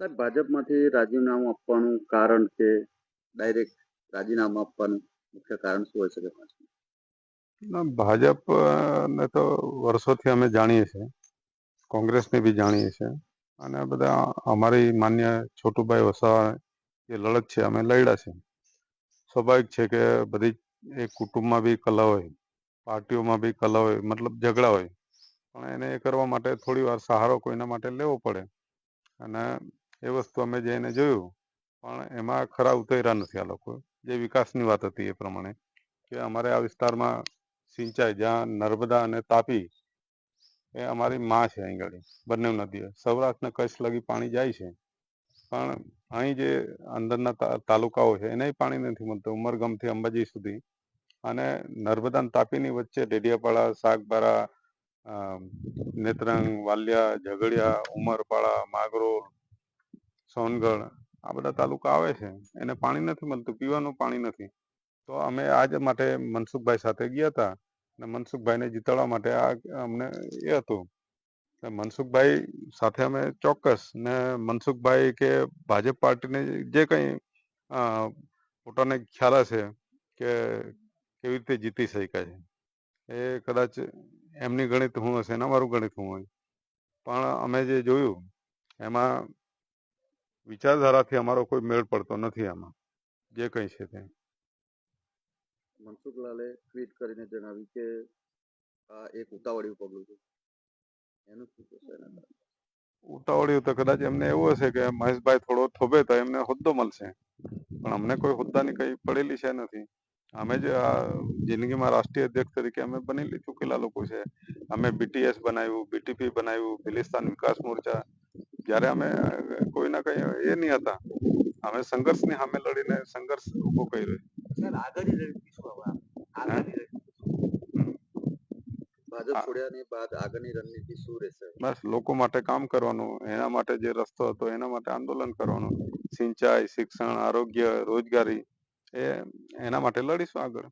સાહેબ ભાજપમાંથી રાજીનામું આપવાનું કારણ કે ડાયરેક્ટ રાજીનામું આપવાનું મુખ્ય કારણ શું હોઈ શકે ના, ભાજપ ને તો વર્ષોથી અમે જાણીએ છીએ. કોંગ્રેસને બી જાણીએ છીએ. અને બધા અમારી માન્ય છોટુભાઈ વસાવા જે લડત છે અમે લડ્યા છે સ્વાભાવિક છે કે બધી એ કુટુંબમાં બી કલા હોય પાર્ટીઓમાં બી કલા હોય મતલબ ઝઘડા હોય. પણ એને એ કરવા માટે થોડી વાર સહારો કોઈના માટે લેવો પડે. અને એ વસ્તુ અમે જઈને જોયું, પણ એમાં ખરા ઉતર્યા નથી આ લોકો. જે વિકાસની વાત હતી એ પ્રમાણે, કે અમારે આ વિસ્તારમાં સિંચાઈ જ્યાં નર્મદા અને તાપી, એ અમારી માં છે અહીં આગળ બંને નદીઓ. સૌરાષ્ટ્ર ને કચ્છ લગી પાણી જાય છે, પણ અહીં જે અંદરના તાલુકાઓ છે, એને પાણી નથી મળતું, ઉમરગામથી અંબાજી સુધી. અને નર્મદા તાપીની વચ્ચે ડેડિયાપાડા શાકબારા નેત્રંગ, વાલિયા, ઝઘડિયા, ઉમરપાડા, માગરોળ સોનગઢ, આ બધા તાલુકા આવે છે. એને પાણી નથી મળતું, પીવાનું પાણી નથી. તો અમે આજ માટે મનસુખભાઈ સાથે ગયા હતા અને મનસુખભાઈને જીતાડવા માટે આ અમને એ હતું. મનસુખભાઈ સાથે અમે ચોક્કસ ને મનસુખભાઈ કે ભાજપ પાર્ટીને જે કંઈ પોતાને ખ્યાલ હશે કે કેવી રીતે જીતી શકાય છે. એ કદાચ એમની ગણિત હું હશે ને અમારું ગણિત હું હોય. પણ અમે જે જોયું, એમાં વિચારધારાથી અમારો કોઈ મેળ પડતો નથી આમાં. જે કંઈ છે તે. મનસુખલાલે ટ્વીટ કરીને જણાવ્યું કે આ એક ઉતાવળિયું પગલું છે. એનું શું કહેશે ઉતાવળિયું તો કદાચ એમને એવું હશે કે મહેશભાઈ થોડો થોભે તો એમને હોદ્દો મળશે. પણ અમને કોઈ હોદ્દાની કઈ પડેલી છે નથી. અમે જ આ જિંદગીમાં રાષ્ટ્રીય અધ્યક્ષ તરીકે અમે બની ચૂકેલા લોકો છે. અમે બીટીએસ બનાવ્યું બીટીપી બનાવ્યું બિલિસ્તાન વિકાસ મોરચા જ્યારે અમે કોઈના કઈ એ નહીં હતા. અમે સંઘર્ષની સામે લડીને સંઘર્ષ ઊભો કર્યો. બસ લોકો માટે કામ કરવાનું એના માટે જે રસ્તો હતો એના માટે આંદોલન કરવાનું. સિંચાઈ શિક્ષણ આરોગ્ય રોજગારી એ એના માટે લડીશું આગળ.